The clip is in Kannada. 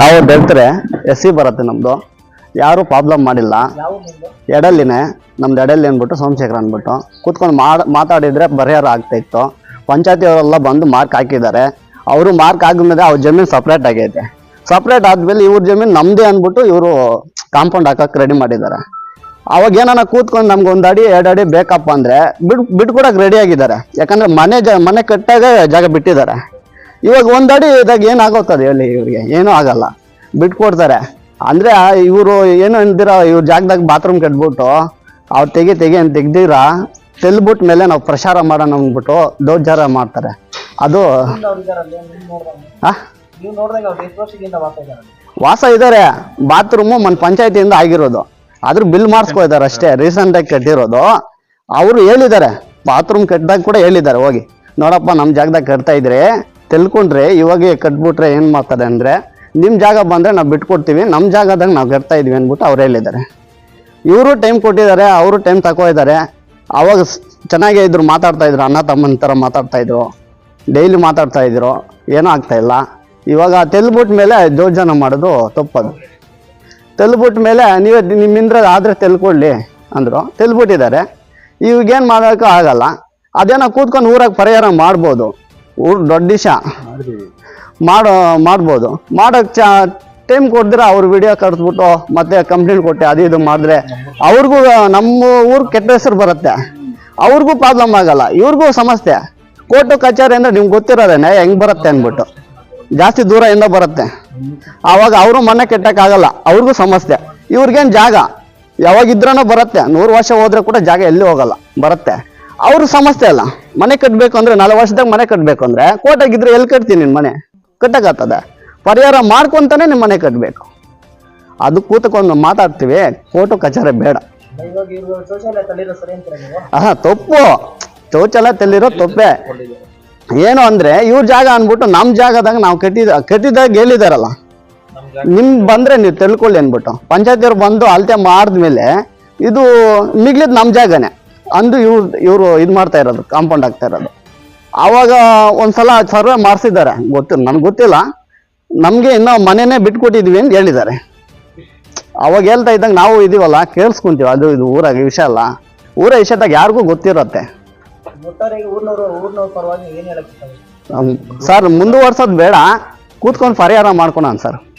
ನಾವು ಬೆಳ್ತಾರೆ ಎಸ್ ಸಿ ಬರುತ್ತೆ ನಮ್ಮದು ಯಾರೂ ಪ್ರಾಬ್ಲಮ್ ಮಾಡಿಲ್ಲ. ಎಡಲ್ಲಿನೇ, ನಮ್ದು ಎಡಲ್ಲಿ ಅಂದ್ಬಿಟ್ಟು ಸೋಮಶೇಖರ್ ಅಂದ್ಬಿಟ್ಟು ಕೂತ್ಕೊಂಡು ಮಾಡ್, ಮಾತಾಡಿದರೆ ಪರಿಹಾರ ಆಗ್ತಾ ಇತ್ತು. ಪಂಚಾಯತಿ ಅವರೆಲ್ಲ ಬಂದು ಮಾರ್ಕ್ ಹಾಕಿದ್ದಾರೆ. ಅವರು ಮಾರ್ಕ್ ಆಗಿದ್ಮೇಲೆ ಅವ್ರ ಜಮೀನು ಸಪ್ರೇಟ್ ಆಗೈತೆ. ಸಪ್ರೇಟ್ ಆದಮೇಲೆ ಇವ್ರ ಜಮೀನು ನಮ್ಮದೇ ಅಂದ್ಬಿಟ್ಟು ಇವರು ಕಾಂಪೌಂಡ್ ಹಾಕೋಕ್ಕೆ ರೆಡಿ ಮಾಡಿದ್ದಾರೆ. ಅವಾಗ ಏನಾನ ಕೂತ್ಕೊಂಡು ನಮ್ಗೆ ಒಂದು ಅಡಿ, ಎರಡು ಅಡಿ ಬೇಕಪ್ಪ ಅಂದರೆ ಬಿಡ್ ಬಿಟ್ಕೊಡೋಕ್ಕೆ ರೆಡಿ ಆಗಿದ್ದಾರೆ. ಯಾಕಂದರೆ ಮನೆ ಜ, ಮನೆ ಕಟ್ಟಾಗ ಜಾಗ ಬಿಟ್ಟಿದ್ದಾರೆ. ಇವಾಗ ಒಂದಡಿ ಅಡಿ ಇದಾಗ ಏನಾಗೋಗ್ತದೆ ಹೇಳಿ ಇವ್ರಿಗೆ? ಏನೂ ಆಗಲ್ಲ. ಬಿಟ್ಕೊಡ್ತಾರೆ. ಅಂದರೆ ಇವರು ಏನು ಅಂದಿರ ಇವ್ರ ಜಾಗದಾಗ ಬಾತ್ರೂಮ್ ಕಟ್ಬಿಟ್ಟು ಅವ್ರು ತೆಗಿ ತೆಗಿ ಅಂತ ತೆಗ್ದಿರ ತೆಲ್ಬಿಟ್ ಮೇಲೆ ನಾವು ಪ್ರಸಾರ ಮಾಡೋಣ ಅಂದ್ಬಿಟ್ಟು ದೌರ್ಜಾರ ಮಾಡ್ತಾರೆ. ಅದು ವಾಸ ಇದ್ದಾರೆ ಬಾತ್ರೂಮು ಮನ್ ಪಂಚಾಯತಿಯಿಂದ ಆಗಿರೋದು. ಆದ್ರೂ ಬಿಲ್ ಮಾಡಿಸ್ಕೊ ಇದಾರೆ ಅಷ್ಟೇ, ರೀಸೆಂಟ್ ಆಗಿ ಕಟ್ಟಿರೋದು. ಅವರು ಹೇಳಿದ್ದಾರೆ, ಬಾತ್ರೂಮ್ ಕಟ್ಟಿದಾಗ ಕೂಡ ಹೇಳಿದ್ದಾರೆ, ಹೋಗಿ. ನೋಡಪ್ಪ ನಮ್ಮ ಜಾಗದಾಗ ಕಟ್ತಾ ಇದ್ರೆ ತಿಳ್ಕೊಂಡ್ರೆ ಇವಾಗ ಕಟ್ಬಿಟ್ರೆ ಏನು ಮಾಡ್ತಾರೆ ಅಂದರೆ ನಿಮ್ಮ ಜಾಗ ಬಂದರೆ ನಾವು ಬಿಟ್ಕೊಡ್ತೀವಿ ನಮ್ಮ ಜಾಗದಾಗ ನಾವು ಕಟ್ತಾ ಇದ್ದೀವಿ ಅಂದ್ಬಿಟ್ಟು ಅವ್ರು ಹೇಳಿದ್ದಾರೆ. ಇವರು ಟೈಮ್ ಕೊಟ್ಟಿದ್ದಾರೆ, ಅವರು ಟೈಮ್ ತಗೋ ಇದ್ದಾರೆ. ಅವಾಗ ಸ್- ಚೆನ್ನಾಗೇ ಇದ್ರು, ಮಾತಾಡ್ತಾ ಇದ್ರು, ಅಣ್ಣ ತಮ್ಮನ ಥರ ಮಾತಾಡ್ತಾ ಇದ್ರು. ಡೈಲಿ ಮಾತಾಡ್ತಾ ಇದ್ರು, ಏನೂ ಆಗ್ತಾಯಿಲ್ಲ ಇವಾಗ ತೆಲ್ಬಿಟ್ಟ ಮೇಲೆ ಜೋಜನ ಮಾಡೋದು ತಪ್ಪದು. ತೆಲ್ಬಿಟ್ಟ ಮೇಲೆ ನೀವೇ ನಿಮ್ಮಿಂದ್ರ ಆದರೆ ತೆಲ್ಕೊಳ್ಳಿ ಅಂದರು. ತೆಲ್ಬಿಟ್ಟಿದ್ದಾರೆ ಇವಾಗೇನು ಮಾಡೋಕ್ಕೂ ಆಗಲ್ಲ. ಅದೇನೋ ಕೂತ್ಕೊಂಡು ಊರಾಗ ಪರಿಹಾರ ಮಾಡ್ಬೋದು. ಊರ್ ದೊಡ್ಡ ದಿಶ ಮಾಡೋ ಮಾಡ್ಬೋದು. ಮಾಡೋಕ್ಕೆ ಚ ಟೈಮ್ ಕೊಡ್ದಿರ ಅವ್ರ ವಿಡಿಯೋ ಕರೆದ್ಬಿಟ್ಟು ಮತ್ತೆ ಕಂಪ್ಲೇಂಟ್ ಕೊಟ್ಟೆ ಅದು ಇದು ಮಾಡಿದ್ರೆ ಅವ್ರಿಗೂ ನಮ್ಮ ಊರು ಕೆಟ್ಟ ಹೆಸರು ಬರುತ್ತೆ. ಅವ್ರಿಗೂ ಪ್ರಾಬ್ಲಮ್ ಆಗಲ್ಲ. ಇವ್ರಿಗೂ ಸಮಸ್ಯೆ. ಕೋರ್ಟು ಕಚೇರಿ ಅಂದರೆ ನಿಮ್ಗೆ ಗೊತ್ತಿರೋದೇ ಹೆಂಗ್ ಬರುತ್ತೆ ಅಂದ್ಬಿಟ್ಟು. ಜಾಸ್ತಿ ದೂರ ದೂರದಿಂದ ಬರುತ್ತೆ. ಆವಾಗ ಅವರು ಮನೆ ಕೆಟ್ಟಕ್ಕಾಗಲ್ಲ ಅವ್ರಿಗೂ ಸಮಸ್ಯೆ. ಇವ್ರಿಗೇನು ಜಾಗ? ಯಾವಾಗಿದ್ರೂ ಬರುತ್ತೆ. ನೂರು ವರ್ಷ ಹೋದ್ರೆ ಕೂಡ ಜಾಗ ಎಲ್ಲಿ ಹೋಗಲ್ಲ. ಬರುತ್ತೆ. ಅವ್ರ ಸಮಸ್ಯೆ ಅಲ್ಲ. ಮನೆ ಕಟ್ಟಬೇಕು ಅಂದ್ರೆ ನಾಲ್ಕು ವರ್ಷದಾಗ ಮನೆ ಕಟ್ಟಬೇಕು ಅಂದ್ರೆ ಕೋಟಾಗಿದ್ರೆ ಎಲ್ಲಿ ಕಟ್ತೀನಿ ನಿನ್ ಮನೆ? ಕಟ್ಟಕ್ಕಾಗ್ತದೆ? ಪರಿಹಾರ ಮಾಡ್ಕೊಂತಾನೆ ನಿಮ್ಮ ಮನೆ ಕಟ್ಟಬೇಕು ಅದು ಕೂತ್ಕೊಂಡು ಮಾತಾಡ್ತೀವಿ ಕೋಟು ಕಚೇರಿ ಬೇಡ. ಆಹಾ, ತಪ್ಪು. ಶೌಚಾಲಯ ತಲ್ಲಿರೋ ತಪ್ಪೆ. ಏನು ಅಂದ್ರೆ, ಇವ್ರ ಜಾಗ ಅಂದ್ಬಿಟ್ಟು ನಮ್ಮ ಜಾಗದಾಗ ನಾವು ಕಟ್ಟಿದ, ಕಟ್ಟಿದಾಗ ಗೆಲ್ಲಿದಾರಲ್ಲ ನಿಮ್ ಬಂದ್ರೆ ನೀವು ತಿಳ್ಕೊಳ್ಳಿ ಅನ್ಬಿಟ್ಟು ಪಂಚಾಯತಿಯವ್ರು ಬಂದು ಅಳತೆ ಮಾಡಿದ್ಮೇಲೆ ಇದು ಮಿಗ್ಲಿದ್ ನಮ್ ಜಾಗನೇ. ಅಂದು ಇವ್ರು ಇವರು ಇದು ಮಾಡ್ತಾ ಇರೋದು ಕಾಂಪೌಂಡ್ ಆಗ್ತಾ ಇರೋದು. ಆವಾಗ ಒಂದ್ಸಲ ಸರ್ವೆ ಮಾಡಿಸಿದ್ದಾರೆ. ಗೊತ್ತು ನನ್ಗೆ ಗೊತ್ತಿಲ್ಲ. ನಮಗೆ ಇನ್ನೂ ಮನೆನೇ ಬಿಟ್ಕೊಟ್ಟಿದ್ವಿ ಅಂತ ಹೇಳಿದ್ದಾರೆ. ಅವಾಗ ಹೇಳ್ತಾ ಇದ್ದಂಗೆ ನಾವು ಇದೀವಲ್ಲ ಕೇಳಿಸ್ಕೊಂತೀವಿ. ಅದು ಇದು ಊರಾಗ ವಿಷಯ ಅಲ್ಲ. ಊರ ವಿಷಯದಾಗ ಯಾರಿಗೂ ಗೊತ್ತಿರತ್ತೆ. ಸರ್ ಮುಂದುವರ್ಸೋದು ಬೇಡ. ಕೂತ್ಕೊಂಡು ಪರಿಹಾರ ಮಾಡ್ಕೊಳ ಸರ್.